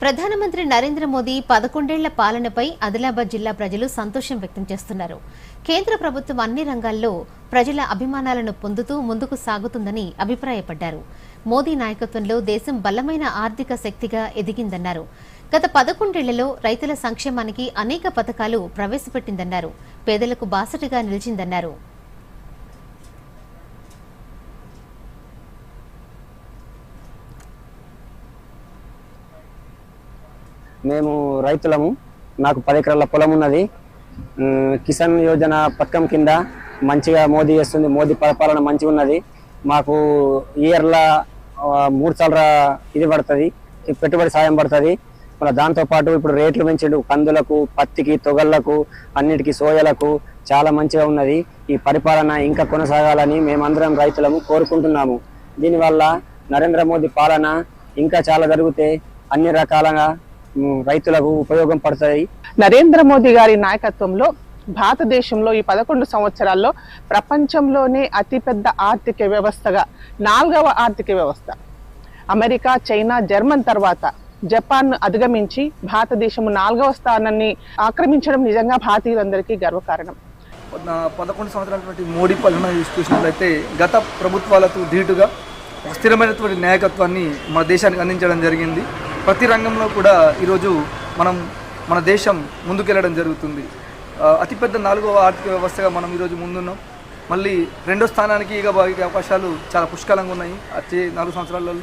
ప్రధానమంత్రి నరేంద్ర మోదీ పదకొండేళ్ళ పాలనపై ఆదిలాబాద్ జిల్లా ప్రజలు సంతోషం వ్యక్తం చేస్తున్నారు. కేంద్ర ప్రభుత్వం అన్ని రంగాల్లో ప్రజల అభిమానాలను పొందుతూ ముందుకు సాగుతుందని అభిప్రాయపడ్డారు. మోదీ నాయకత్వంలో దేశం బలమైన ఆర్థిక శక్తిగా ఎదిగిందన్నారు. గత పదకొండేళ్ళలో రైతుల సంక్షేమానికి అనేక పథకాలు ప్రవేశపెట్టిందన్నారు. పేదలకు బాసటగా నిలిచిందన్నారు. మేము రైతులము. నాకు పది ఎకరాల పొలం ఉన్నది. కిసాన్ యోజన పథకం కింద మంచిగా మోదీ చేస్తుంది. మోదీ పరిపాలన మంచిగా ఉన్నది. మాకు ఇయర్లా మూడు సార్ల ఇది పడుతుంది. పెట్టుబడి సాయం పడుతుంది. మన దాంతోపాటు ఇప్పుడు రేట్లు పెంచిండు. కందులకు పత్తికి తొగళ్ళకు అన్నిటికీ సోయలకు చాలా మంచిగా ఉన్నది. ఈ పరిపాలన ఇంకా కొనసాగాలని మేమందరం రైతులము కోరుకుంటున్నాము. దీనివల్ల నరేంద్ర మోదీ పాలన ఇంకా చాలా జరిగితే అన్ని రకాలుగా రైతులకు ఉపయోగం పడుతుంది నరేంద్ర మోదీ గారి నాయకత్వంలో భారతదేశంలో ఈ పదకొండు సంవత్సరాల్లో ప్రపంచంలోనే అతిపెద్ద ఆర్థిక వ్యవస్థగా నాలుగవ ఆర్థిక వ్యవస్థ. అమెరికా చైనా జర్మన్ తర్వాత జపాన్ అధిగమించి భారతదేశం నాలుగవ స్థానాన్ని ఆక్రమించడం నిజంగా భారతీయులందరికీ గర్వకారణం. పదకొండు సంవత్సరాలటువంటి మోడీ పాలన చూసినట్లయితే గత ప్రభుత్వాలకు ధీటుగా ఒక స్థిరమైనటువంటి నాయకత్వాన్ని మన దేశానికి అందించడం జరిగింది. ప్రతి రంగంలో కూడా ఈరోజు మనం మన దేశం ముందుకెళ్ళడం జరుగుతుంది. అతిపెద్ద నాలుగవ ఆర్థిక వ్యవస్థగా మనం ఈరోజు ముందున్నాం. మళ్ళీ రెండో స్థానానికి ఇక అవకాశాలు చాలా పుష్కలంగా ఉన్నాయి. వచ్చే నాలుగు సంవత్సరాలలో